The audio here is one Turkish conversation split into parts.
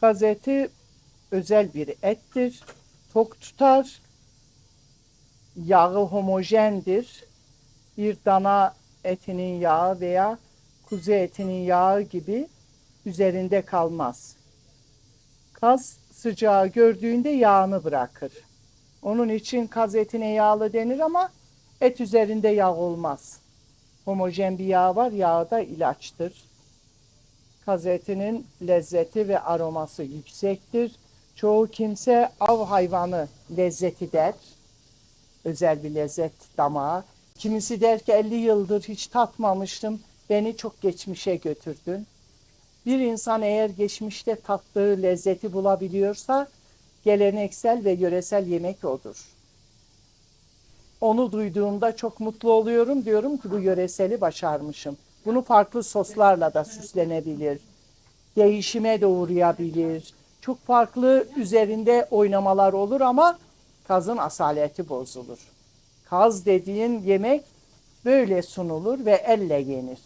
Kaz eti özel bir ettir. Tok tutar. Yağı homojendir. Bir dana etinin yağı veya kuzu etinin yağı gibi üzerinde kalmaz. Kaz sıcağı gördüğünde yağını bırakır. Onun için kaz etine yağlı denir ama et üzerinde yağ olmaz. Homojen bir yağ var, yağ da ilaçtır. Kaz etinin lezzeti ve aroması yüksektir. Çoğu kimse av hayvanı lezzeti der. Özel bir lezzet damağı. Kimisi der ki 50 yıldır hiç tatmamıştım. Beni çok geçmişe götürdün. Bir insan eğer geçmişte tattığı lezzeti bulabiliyorsa geleneksel ve yöresel yemek odur. Onu duyduğumda çok mutlu oluyorum. Diyorum ki bu yöreseli başarmışım. Bunu farklı soslarla da süslenebilir. Değişime de uğrayabilir. Çok farklı üzerinde oynamalar olur ama kazın asaleti bozulur. Kaz dediğin yemek böyle sunulur ve elle yenir.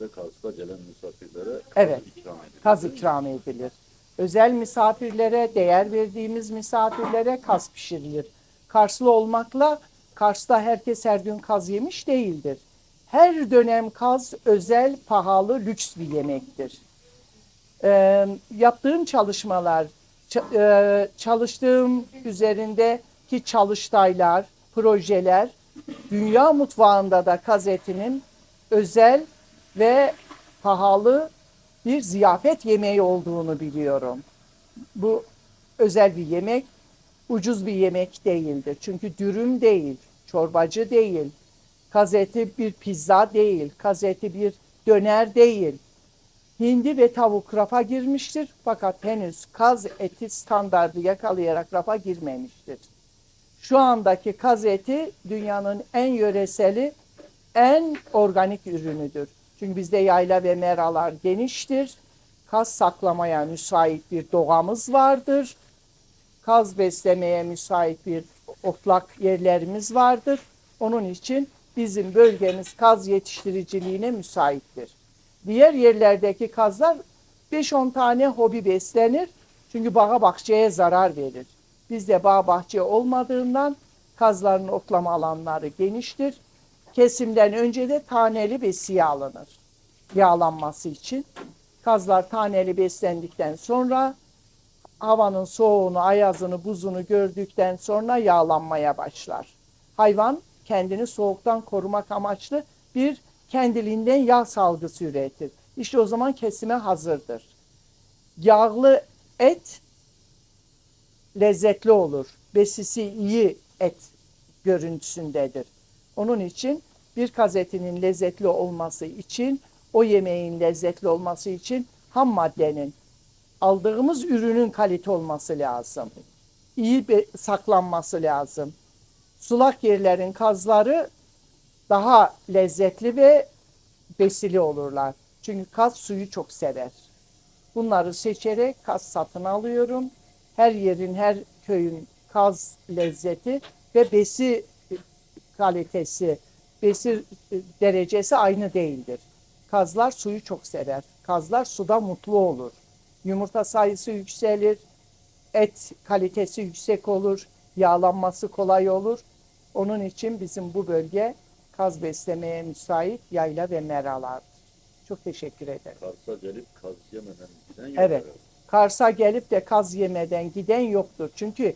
Ve Kars'ta gelen misafirlere Evet. ikram edilir. Kaz ikram edilir. Özel misafirlere, değer verdiğimiz misafirlere kaz pişirilir. Karslı olmakla Kars'ta herkes her gün kaz yemiş değildir. Her dönem kaz özel, pahalı, lüks bir yemektir. Ee, yaptığım çalışmalar, e, çalıştığım üzerindeki çalıştaylar, projeler, dünya mutfağında da kaz etinin özel ve pahalı bir ziyafet yemeği olduğunu biliyorum. Bu özel bir yemek, ucuz bir yemek değildir. Çünkü dürüm değil, çorbacı değil, kaz eti bir pizza değil, kaz eti bir döner değil. Hindi ve tavuk rafa girmiştir fakat henüz kaz eti standardı yakalayarak rafa girmemiştir. Şu andaki kaz eti dünyanın en yöreseli, en organik ürünüdür. Çünkü bizde yayla ve meralar geniştir. Kaz saklamaya müsait bir doğamız vardır. Kaz beslemeye müsait bir otlak yerlerimiz vardır. Onun için bizim bölgemiz kaz yetiştiriciliğine müsaittir. Diğer yerlerdeki kazlar 5-10 tane hobi beslenir. Çünkü bağa bahçeye zarar verir. Bizde bağ bahçe olmadığından kazların otlama alanları geniştir. Kesimden önce de taneli besiye alınır. Yağlanması için. Kazlar taneli beslendikten sonra havanın soğuğunu, ayazını, buzunu gördükten sonra yağlanmaya başlar. Hayvan kendini soğuktan korumak amaçlı bir kendiliğinden yağ salgısı üretir. İşte o zaman kesime hazırdır. Yağlı et lezzetli olur. Besisi iyi et görüntüsündedir. Onun için bir kaz etinin lezzetli olması için, o yemeğin lezzetli olması için ham maddenin, aldığımız ürünün kalite olması lazım. İyi saklanması lazım. Sulak yerlerin kazları daha lezzetli ve besili olurlar. Çünkü kaz suyu çok sever. Bunları seçerek kaz satın alıyorum. Her yerin, her köyün kaz lezzeti ve besi kalitesi, besi e, derecesi aynı değildir. Kazlar suyu çok sever. Kazlar suda mutlu olur. Yumurta sayısı yükselir, et kalitesi yüksek olur, yağlanması kolay olur. Onun için bizim bu bölge kaz beslemeye müsait yayla ve meralardır. Çok teşekkür ederim. Kars'a gelip kaz yemeden giden yok. Evet. Kars'a gelip de kaz yemeden giden yoktur. Çünkü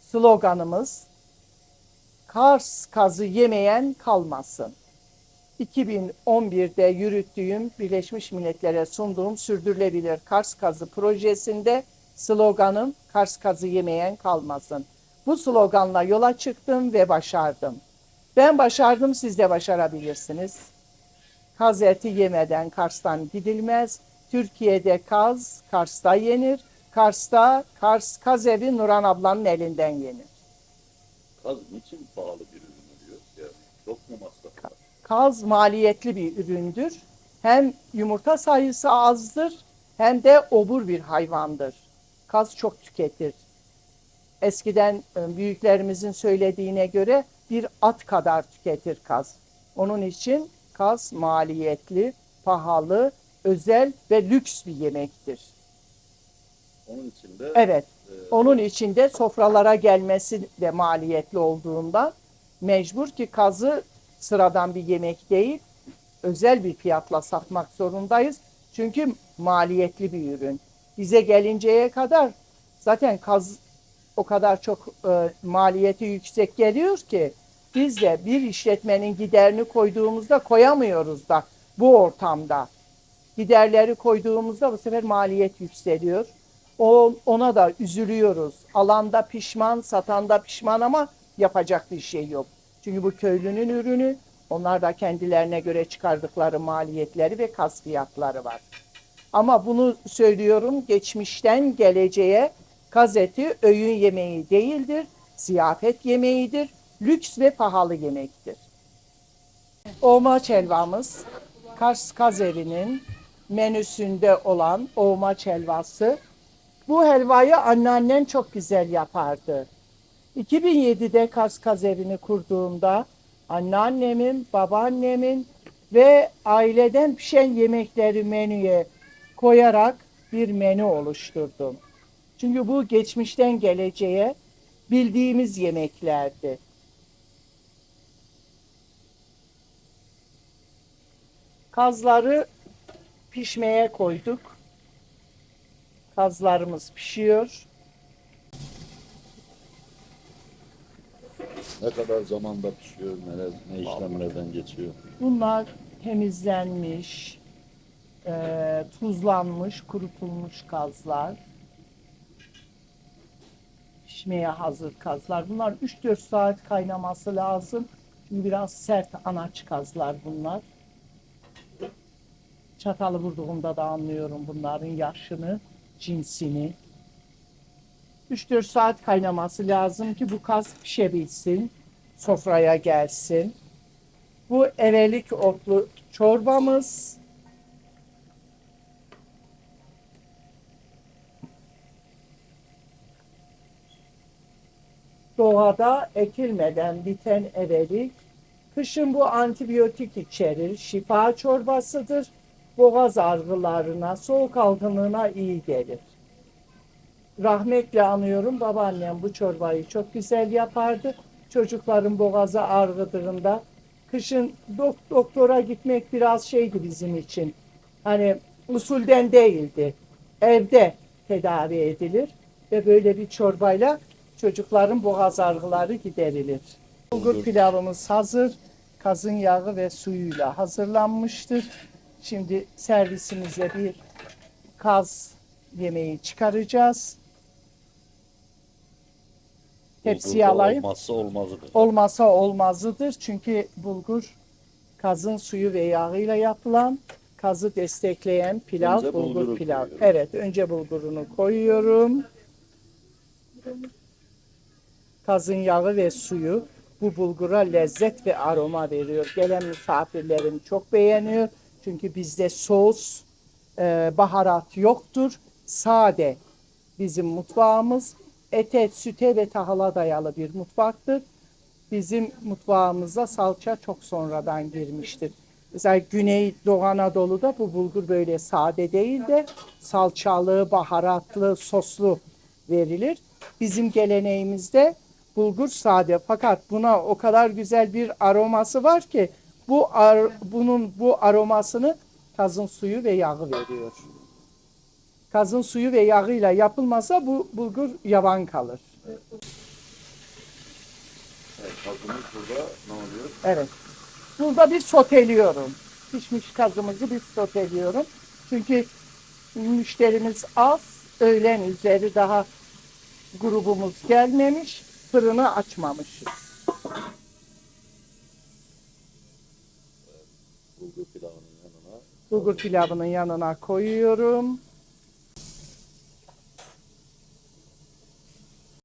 sloganımız Kars kazı yemeyen kalmasın. 2011'de yürüttüğüm Birleşmiş Milletler'e sunduğum Sürdürülebilir Kars Kazı projesinde sloganım Kars kazı yemeyen kalmasın. Bu sloganla yola çıktım ve başardım. Ben başardım siz de başarabilirsiniz. Kaz eti yemeden Kars'tan gidilmez. Türkiye'de kaz Kars'ta yenir. Kars'ta Kars kaz evi Nuran ablanın elinden yenir. Kaz niçin pahalı bir ürün oluyor? Yani çok mu masrafı var? Kaz maliyetli bir üründür. Hem yumurta sayısı azdır hem de obur bir hayvandır. Kaz çok tüketir. Eskiden e, büyüklerimizin söylediğine göre bir at kadar tüketir kaz. Onun için kaz maliyetli, pahalı, özel ve lüks bir yemektir. Onun için de Evet. e, Onun içinde sofralara gelmesi de maliyetli olduğundan mecbur ki kazı sıradan bir yemek değil, özel bir fiyatla satmak zorundayız. Çünkü maliyetli bir ürün. Bize gelinceye kadar zaten kaz o kadar çok e, maliyeti yüksek geliyor ki biz de bir işletmenin giderini koyduğumuzda koyamıyoruz da bu ortamda. Giderleri koyduğumuzda bu sefer maliyet yükseliyor. O, ona da üzülüyoruz. Alanda pişman, satanda pişman ama yapacak bir şey yok. Çünkü bu köylünün ürünü. Onlar da kendilerine göre çıkardıkları maliyetleri ve kas fiyatları var. Ama bunu söylüyorum geçmişten geleceğe kaz eti öğün yemeği değildir. Ziyafet yemeğidir. Lüks ve pahalı yemektir. Oğmaç helvamız Kars Kaz Evi'nin menüsünde olan oğmaç helvası. Bu helvayı anneannem çok güzel yapardı. 2007'de Kars Kaz Evi'ni kurduğumda anneannemin, babaannemin ve aileden pişen yemekleri menüye koyarak bir menü oluşturdum. Çünkü bu geçmişten geleceğe bildiğimiz yemeklerdi. Kazları pişmeye koyduk. Kazlarımız pişiyor. ne kadar zamanda pişiyor, neler, ne işlemlerden geçiyor. Bunlar temizlenmiş, eee, tuzlanmış, kurutulmuş kazlar. Pişmeye hazır kazlar. Bunlar 3-4 saat kaynaması lazım. Biraz sert anaç kazlar bunlar. Çatalı vurduğumda da anlıyorum bunların yaşını, cinsini. 3-4 saat kaynaması lazım ki bu kaz pişebilsin, sofraya gelsin. Bu evelik otlu çorbamız. Doğada ekilmeden biten evelik. Kışın bu antibiyotik içerir, şifa çorbasıdır. Boğaz ağrılarına, soğuk algınlığına iyi gelir. Rahmetle anıyorum babaannem bu çorbayı çok güzel yapardı. Çocukların boğazı ağrıdığında kışın dok- doktora gitmek biraz şeydi bizim için. Hani usulden değildi. Evde tedavi edilir ve böyle bir çorbayla çocukların boğaz ağrıları giderilir. Bulgur pilavımız hazır. Kazın yağı ve suyuyla hazırlanmıştır. Şimdi servisimize bir kaz yemeği çıkaracağız. Tepsiye alayım. Olmazsa olmazıdır. Olmasa olmazıdır çünkü bulgur kazın suyu ve yağıyla yapılan kazı destekleyen pilav Önce bulgur pilav. koyuyoruz. Evet önce bulgurunu koyuyorum. Kazın yağı ve suyu bu bulgura lezzet ve aroma veriyor. Gelen misafirlerim çok beğeniyor. Çünkü bizde sos, e, baharat yoktur. Sade bizim mutfağımız. Ete, süte ve tahıla dayalı bir mutfaktır. Bizim mutfağımıza salça çok sonradan girmiştir. Mesela Güney Doğu Anadolu'da bu bulgur böyle sade değil de salçalı, baharatlı, soslu verilir. Bizim geleneğimizde bulgur sade fakat buna o kadar güzel bir aroması var ki bu ar- bunun bu aromasını kazın suyu ve yağı veriyor. Kazın suyu ve yağıyla yapılmasa bu bulgur yavan kalır. Evet, kazımız burada ne oluyor? Evet. Burada bir soteliyorum. Pişmiş kazımızı bir soteliyorum. Çünkü müşterimiz az. Öğlen üzeri daha grubumuz gelmemiş. Fırını açmamışız. Bulgur pilavının yanına. Bulgur pilavının yanına koyuyorum.